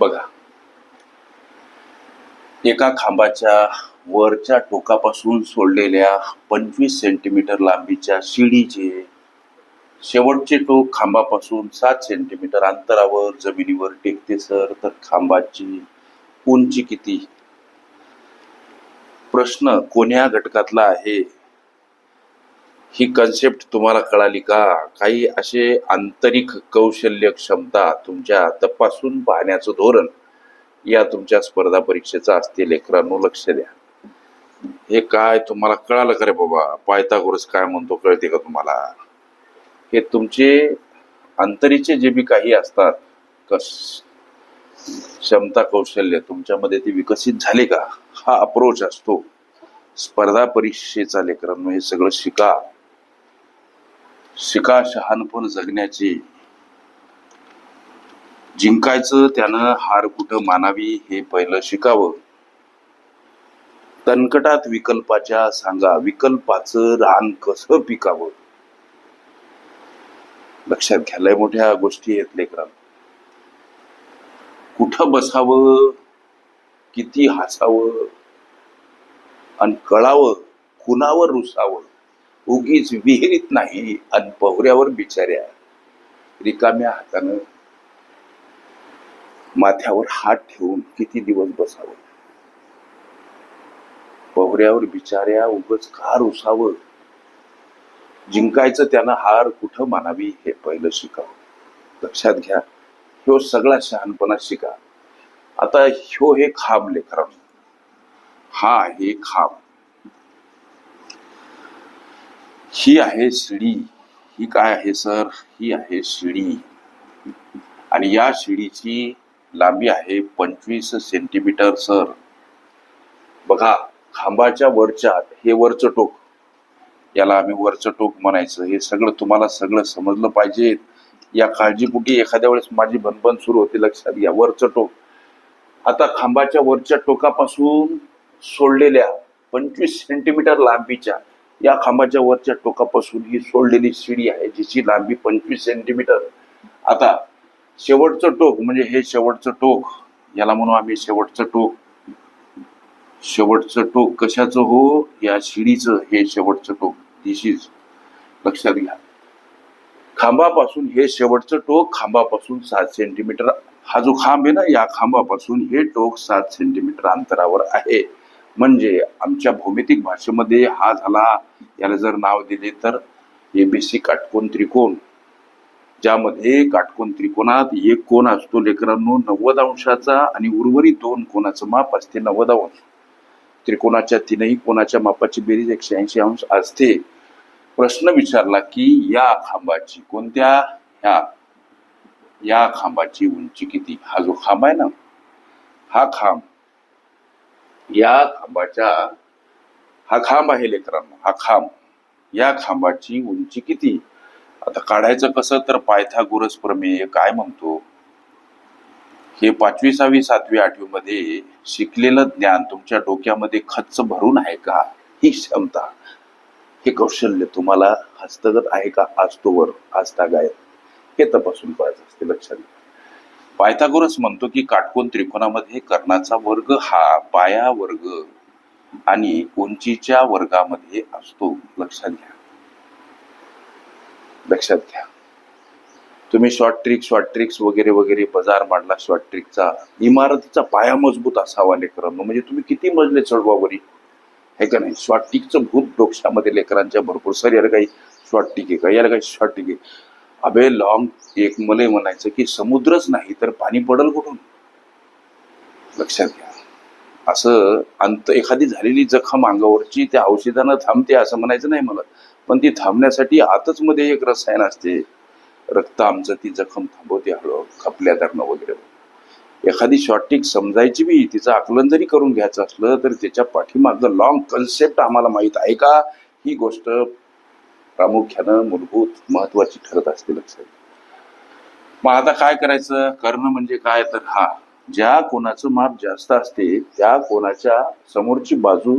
बघा. एका खांबाच्या वरच्या टोकापासून सोडलेल्या पंचवीस सेंटीमीटर लांबीच्या शिडीचे शेवटचे टोक खांबापासून सात सेंटीमीटर अंतरावर जमिनीवर टेकते सर. तर खांबाची उंची किती? प्रश्न कोण्या घटकातला आहे? ही कन्सेप्ट तुम्हाला कळाली का? काही असे आंतरिक कौशल्य क्षमता तुमच्या तपासून पाहण्याचं धोरण या तुमच्या स्पर्धा परीक्षेचा असते लेकरांनो लक्ष द्या. हे काय तुम्हाला कळालं का रे बाबा? पायथागोरस काय म्हणतो कळते का तुम्हाला? हे तुमचे अंतरीचे जे बी काही असतात कस क्षमता कौशल्य तुमच्यामध्ये ते विकसित झाले का? हा अप्रोच असतो. स्पर्धा परीक्षेचा लेकरांनो हे सगळं शिका. शिका शहाणपण जगण्याचे. जिंकायचं त्यानं हार कुठं मानावी हे पहिलं शिकावं. तणकटात विकल्पाच्या सांगा विकल्पाचं रान कसं पिकावं? लक्षात घ्यायला मोठ्या गोष्टी आहेत लेकरांनो. कुठं बसावं किती हसावं आणि कळावं कुणावर रुसावं? उगीच विहिरीत नाही. आणि पोहऱ्यावर बिचाऱ्या रिकाम्या हातानं माथ्यावर हात ठेवून किती दिवस बसावं? पोहऱ्यावर बिचाऱ्या उगच का रुसावं जिंकायचं त्यानं हार कुठं मानावी हे पहिलं शिकावं. लक्षात घ्या ह्यो सगळा शहाणपणा शिका. आता ह्यो हे खांब लेकरांनो. हा आहे खांब. ही आहे शिडी. ही काय आहे सर? ही आहे शिडी. आणि या शिडीची लांबी आहे पंचवीस सेंटीमीटर सर. बघा खांबाच्या वरच्या हे वरचं टोक याला आम्ही वरचं टोक म्हणायचं. हे सगळं तुम्हाला सगळं समजलं पाहिजे. या काळजीपोटी एखाद्या वेळेस माझी भनभन सुरू होते लक्षात घ्या. वरचं टोक आता खांबाच्या वरच्या टोकापासून सोडलेल्या पंचवीस सेंटीमीटर लांबीच्या या खांबाच्या वरच्या टोकापासून ही सोडलेली शिडी आहे जिची लांबी पंचवीस सेंटीमीटर आता शेवटचं टोक म्हणजे हे शेवटचं टोक याला म्हणू आम्ही शेवटचं टोक. शेवटचं टोक कशाचं हो? या शिडीचं हे शेवटचं टोक. दिस इज लक्षात घ्या. खांबापासून हे शेवटचं टोक खांबापासून सात सेंटीमीटर हा जो खांब आहे ना या खांबापासून हे टोक सात सेंटीमीटर अंतरावर आहे. म्हणजे आमच्या भौमितिक भाषेमध्ये हा झाला. याला जर नाव दिले तर एबीसी काटकोन त्रिकोण. ज्यामध्ये काटकोन त्रिकोणात एक कोण असतो लेकरांनो नव्वद अंशाचा आणि उर्वरित दोन कोणाचं माप असते नव्वद अंश. त्रिकोणाच्या तीनही कोणाच्या मापाची बेरीज एकशे ऐंशी अंश असते. प्रश्न विचारला की या खांबाची कोणत्या? ह्या या खांबाची उंची किती? हा जो खांब आहे ना हा खांब या खांबाच्या हा खांब आहे लेकरांनो हा खांब. या खांबाची उंची किती? आता काढायचं कसं तर पायथागोरस प्रमेय काय म्हणतो? हे पाचवी सहावी सातवी आठवी मध्ये शिकलेलं ज्ञान तुमच्या डोक्यामध्ये खच्च भरून आहे का? ही क्षमता. हे कौशल्य तुम्हाला हस्तगत आहे का? आज तोवर आज तागायत हे तपासून पाहायचं असते लक्षात. घ्या पायथागोरस म्हणतो की काटकोन त्रिकोणामध्ये कर्णाचा वर्ग हा पाया वर्ग आणि उंचीच्या वर्गामध्ये असतो. लक्षात घ्या. लक्षात घ्या. तुम्ही शॉर्ट ट्रिक शॉर्ट ट्रिक्स वगैरे वगैरे बाजार मांडला शॉर्ट ट्रिकचा इमारतीचा पाया मजबूत असावा लेकरांनो. म्हणजे तुम्ही किती मजले चढवा बरी हे का नाही? शॉर्ट ट्रिकचं भूत डोक्षामध्ये लेकरांच्या भरपूर. सर याला काही शॉर्ट टिक आहे का? याला काही शॉर्ट टिक आहे. अबे लॉंग एक मले म्हणायचं की समुद्रच नाही तर पाणी पडल कुठून? लक्षात घ्या. असं अंत एखादी झालेली जखम अंगावरची त्या औषधानं थांबते असं म्हणायचं नाही मला. पण ती थांबण्यासाठी आतच मध्ये एक रसायन असते. रक्त आमचं ती जखम थांबवते हळू खपल्या धरणं वगैरे. एखादी शॉर्टिक समजायची बी तिचं आकलन जरी करून घ्यायचं असलं तर त्याच्या पाठीमागं लॉंग कन्सेप्ट आम्हाला माहीत आहे का? ही गोष्ट प्रामुख्यानं मूलभूत महत्वाची ठरत असते लक्षात मग आता काय करायचं? करणं म्हणजे काय? तर हा ज्या कोणाचं माप जास्त असते त्या कोणाच्या समोरची बाजू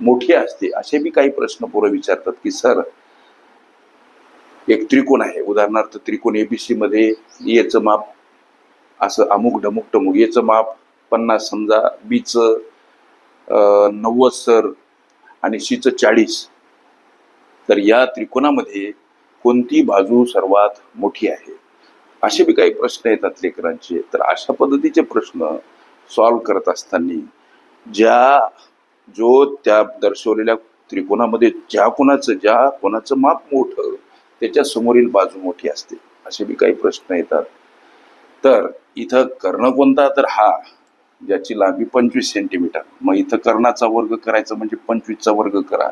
मोठी असते असे बी काही प्रश्न पोरं विचारतात की सर एक त्रिकोण आहे. उदाहरणार्थ त्रिकोण एबीसी मध्ये याचं माप असं अमुक ढमुक टमुक याचं माप पन्नास समजा बीचं नव्वद सर आणि सीचं चाळीस तर या त्रिकोणामध्ये कोणती बाजू सर्वात मोठी आहे? असे बी काही प्रश्न येतात लेकरांचे. तर अशा पद्धतीचे प्रश्न सॉल्व करत असताना ज्या जो त्या दर्शवलेल्या त्रिकोणामध्ये ज्या कोणाचं ज्या कोणाचं माप मोठं त्याच्या समोरील बाजू मोठी असते. असे बी काही प्रश्न येतात. तर इथं कर्ण कोणता? तर हा ज्याची लांबी पंचवीस सेंटीमीटर मग इथं कर्णाचा वर्ग करायचा म्हणजे पंचवीसचा वर्ग करा.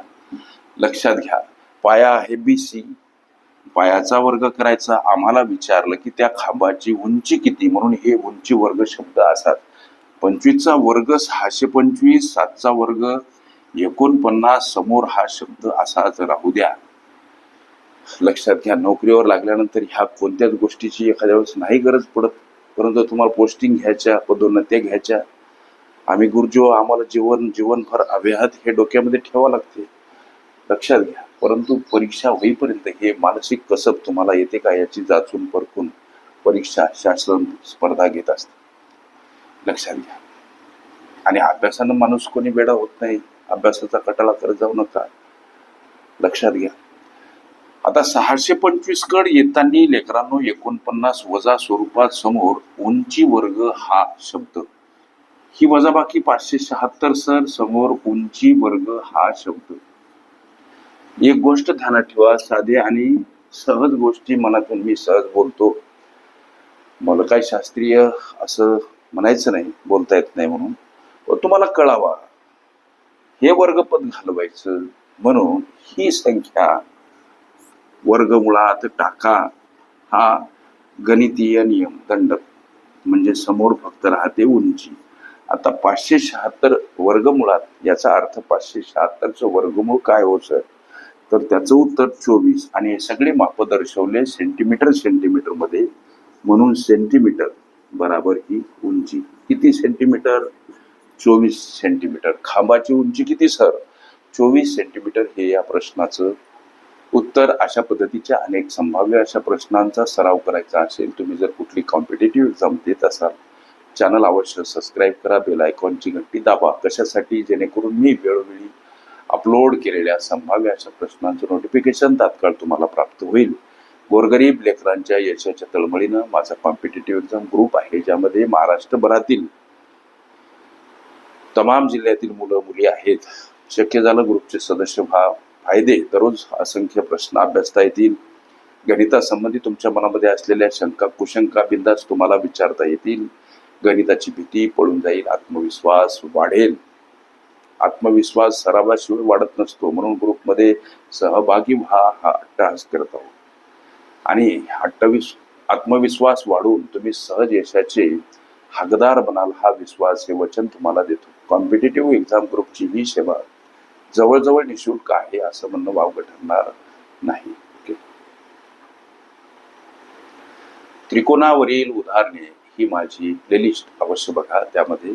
लक्षात घ्या. पाया आहे बी सी पायाचा वर्ग करायचा आम्हाला विचारलं की त्या खांबाची उंची किती? म्हणून हे उंची वर्ग शब्द असतात. पंचवीसचा वर्ग सहाशे पंचवीस सातचा वर्ग एकोणपन्नास समोर हा शब्द असाच राहू द्या. लक्षात घ्या नोकरीवर लागल्यानंतर ह्या कोणत्याच गोष्टीची एखाद्या वेळेस नाही गरज पडत. परंतु तुम्हाला पोस्टिंग घ्यायच्या पदोन्नत्या घ्यायच्या. आम्ही गुरुजीव आम्हाला जीवन जीवनभर अभ्याहत हे डोक्यामध्ये ठेवावं लागते. लक्षात घ्या. परंतु परीक्षा होईपर्यंत हे मानसिक कसब तुम्हाला येते का याची जाचून परखून परीक्षा शासन स्पर्धा घेत असते. लक्षात घ्या. आणि अभ्यासानं माणूस कोणी वेडा होत नाही. अभ्यासाचा कटाळा करत जाऊ नका. लक्षात घ्या. आता सहाशे पंचवीस कड येताना लेकरांनो एकोणपन्नास वजा स्वरूपात समोर उंची वर्ग हा शब्द. ही वजाबाकी पाचशे शहात्तर सर समोर उंची वर्ग हा शब्द. एक गोष्ट ध्यानात ठेवा साधे आणि सहज गोष्टी मनातून मी सहज बोलतो. मला काही शास्त्रीय असं म्हणायचं नाही बोलता येत नाही म्हणून. तुम्हाला कळावा हे वर्गपद घालवायचं म्हणून ही संख्या वर्गमुळात टाका. हा गणितीय नियम दंड म्हणजे समोर फक्त राहते उंची. आता पाचशे शहात्तर वर्गमुळात याचा अर्थ पाचशे शहात्तरचं वर्गमूळ काय होतं सर? तर त्याचं उत्तर चोवीस. आणि हे सगळे माप दर्शवले सेंटीमीटर सेंटीमीटरमध्ये. म्हणून सेंटीमीटर बराबर ही उंची. किती सेंटीमीटर चोवीस सेंटीमीटर खांबाची उंची किती सर चोवीस सेंटीमीटर हे या प्रश्नाचं उत्तर. अशा पद्धतीच्या अनेक संभाव्य अशा प्रश्नांचा सराव करायचा असेल तुम्ही जर कुठली कॉम्पिटेटिव्ह एक्झाम देत असाल चॅनल अवश्य सबस्क्राईब करा बेल आयकॉनची घंटी दाबा कशासाठी? जेणेकरून मी वेळोवेळी अपलोड केलेल्या संभाव्य अशा प्रश्नांचं नोटिफिकेशन तात्काळ तुम्हाला प्राप्त होईल. गोरगरीब लेकरांच्या यशाच्या तळमळीनं माझा कॉम्पिटेटिव्ह एक्झाम ग्रुप आहे ज्यामध्ये महाराष्ट्रभरातील तमाम जिल्ह्यातील मुलं मुली आहेत. शक्य झालं ग्रुपचे सदस्य व्हा फायदे. दररोज असंख्य प्रश्न अभ्यासता येतील. गणितासंबंधी तुमच्या मनामध्ये असलेल्या शंका कुशंका बिंदास तुम्हाला विचारता येतील. गणिताची भीती पळून जाईल आत्मविश्वास वाढेल. आत्मविश्वास सरावाशिवाय वाढत नसतो म्हणून ग्रुपमध्ये सहभागी व्हा हा अट्टहास करत आहोत. आणि अट्टविस आत्मविश्वास वाढून तुम्ही सहज यशाचे हकदार बनाल हा विश्वास हे वचन तुम्हाला देतो. कॉम्पिटेटिव्ह एक्झाम ग्रुपची ही सेवा जवळजवळ निशुल्क आहे असं म्हणणं वावगं ठरणार नाही. ओके? त्रिकोणावरील उदाहरणे ही माझी प्लेलिस्ट अवश्य बघा. त्यामध्ये